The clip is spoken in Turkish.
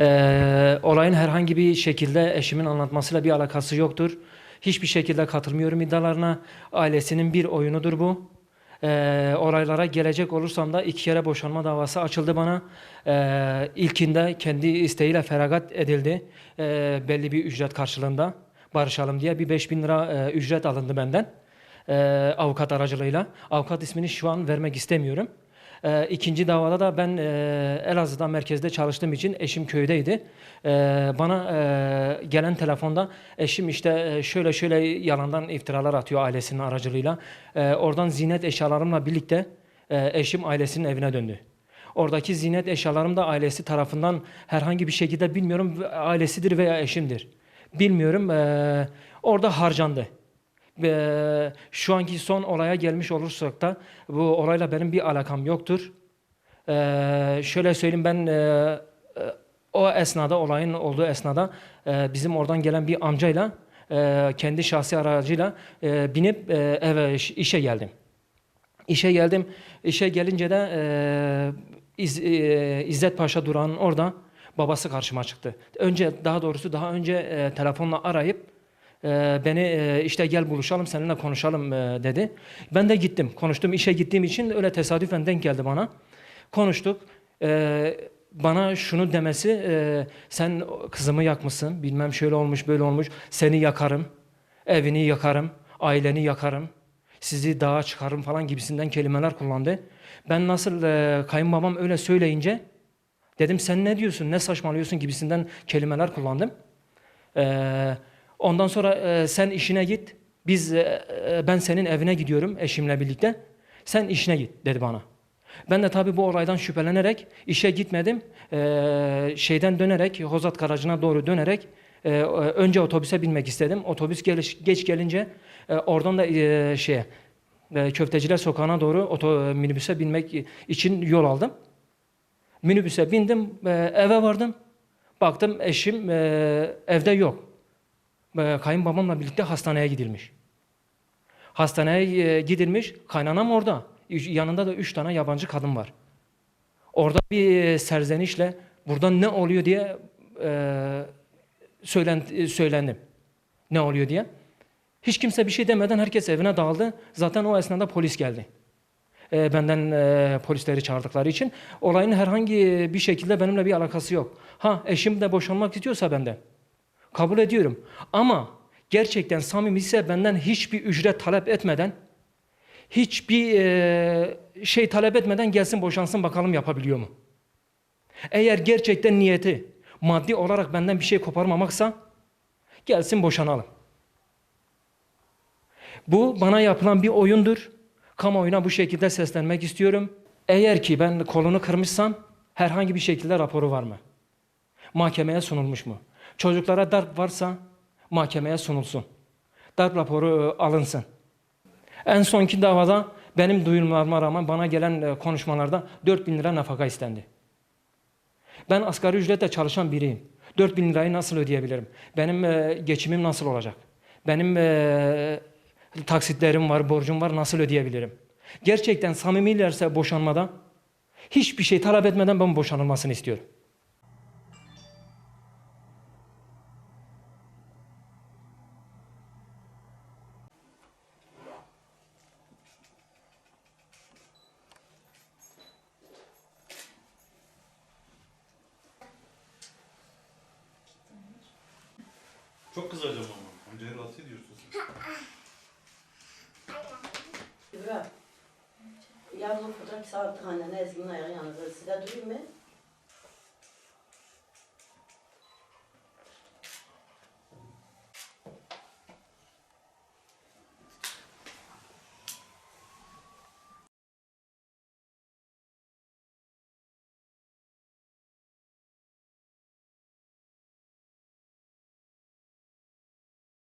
Ee, olayın herhangi bir şekilde eşimin anlatmasıyla bir alakası yoktur. Hiçbir şekilde katılmıyorum iddialarına. Ailesinin bir oyunudur bu. Ee, olaylara gelecek olursam da iki kere boşanma davası açıldı bana. Ee, ilkinde kendi isteğiyle feragat edildi. Ee, belli bir ücret karşılığında barışalım diye bir 5000 lira e, ücret alındı benden. Ee, avukat aracılığıyla. Avukat ismini şu an vermek istemiyorum. Ee, ikinci davada da ben e, Elazığ'da merkezde çalıştığım için eşim köydeydi. Ee, bana e, gelen telefonda eşim işte e, şöyle şöyle yalandan iftiralar atıyor ailesinin aracılığıyla. Ee, oradan zinet eşyalarımla birlikte e, eşim ailesinin evine döndü. Oradaki zinet eşyalarım da ailesi tarafından herhangi bir şekilde bilmiyorum ailesidir veya eşimdir. Bilmiyorum e, orada harcandı. Ve şu anki son olaya gelmiş olursak da bu olayla benim bir alakam yoktur. Ee, şöyle söyleyeyim ben e, e, o esnada olayın olduğu esnada e, bizim oradan gelen bir amcayla e, kendi şahsi aracıyla e, binip e, eve iş- işe geldim. İşe geldim. İşe gelince de e, İz- e, İzzet Paşa durağının orada babası karşıma çıktı. Önce daha doğrusu daha önce e, telefonla arayıp e, beni e, işte gel buluşalım seninle konuşalım e, dedi. Ben de gittim. Konuştum. İşe gittiğim için öyle tesadüfen denk geldi bana. Konuştuk. E, bana şunu demesi e, sen kızımı yakmışsın. Bilmem şöyle olmuş böyle olmuş. Seni yakarım. Evini yakarım. Aileni yakarım sizi dağa çıkarım falan gibisinden kelimeler kullandı. Ben nasıl kayınbabam öyle söyleyince dedim sen ne diyorsun ne saçmalıyorsun gibisinden kelimeler kullandım. E, ondan sonra e, sen işine git biz e, e, ben senin evine gidiyorum eşimle birlikte sen işine git dedi bana. Ben de tabii bu olaydan şüphelenerek işe gitmedim. E, şeyden dönerek Hozat Garajı'na doğru dönerek e, önce otobüse binmek istedim. Otobüs geliş, geç gelince e, oradan da e, şeye e, Köfteciler Sokağı'na doğru oto, minibüse binmek için yol aldım. Minibüse bindim, e, eve vardım. Baktım eşim e, evde yok. E, kayınbabamla birlikte hastaneye gidilmiş. Hastaneye e, gidilmiş, kaynanam orada. Yanında da üç tane yabancı kadın var. Orada bir e, serzenişle burada ne oluyor diye e, söylen, söylendim. Ne oluyor diye. Hiç kimse bir şey demeden herkes evine dağıldı. Zaten o esnada polis geldi. Benden polisleri çağırdıkları için. Olayın herhangi bir şekilde benimle bir alakası yok. Ha eşim de boşanmak istiyorsa benden. Kabul ediyorum. Ama gerçekten samimi ise benden hiçbir ücret talep etmeden, hiçbir e, şey talep etmeden gelsin boşansın bakalım yapabiliyor mu? Eğer gerçekten niyeti maddi olarak benden bir şey koparmamaksa gelsin boşanalım. Bu bana yapılan bir oyundur. Kamuoyuna bu şekilde seslenmek istiyorum. Eğer ki ben kolunu kırmışsam herhangi bir şekilde raporu var mı? Mahkemeye sunulmuş mu? Çocuklara darp varsa mahkemeye sunulsun. Darp raporu e, alınsın. En sonki davada benim duyumlarıma rağmen bana gelen e, konuşmalarda 4 bin lira nafaka istendi. Ben asgari ücretle çalışan biriyim. 4 bin lirayı nasıl ödeyebilirim? Benim e, geçimim nasıl olacak? Benim taksitlerim var, borcum var nasıl ödeyebilirim? Gerçekten samimilerse boşanmada hiçbir şey talep etmeden ben boşanılmasını istiyorum. Çok kızacağım ama. Önce rahatsız ediyorsun. Bırak. Yarın fotoğraf sağlıklı annene Ezgi'nin ayağı yanında. Size durayım mı?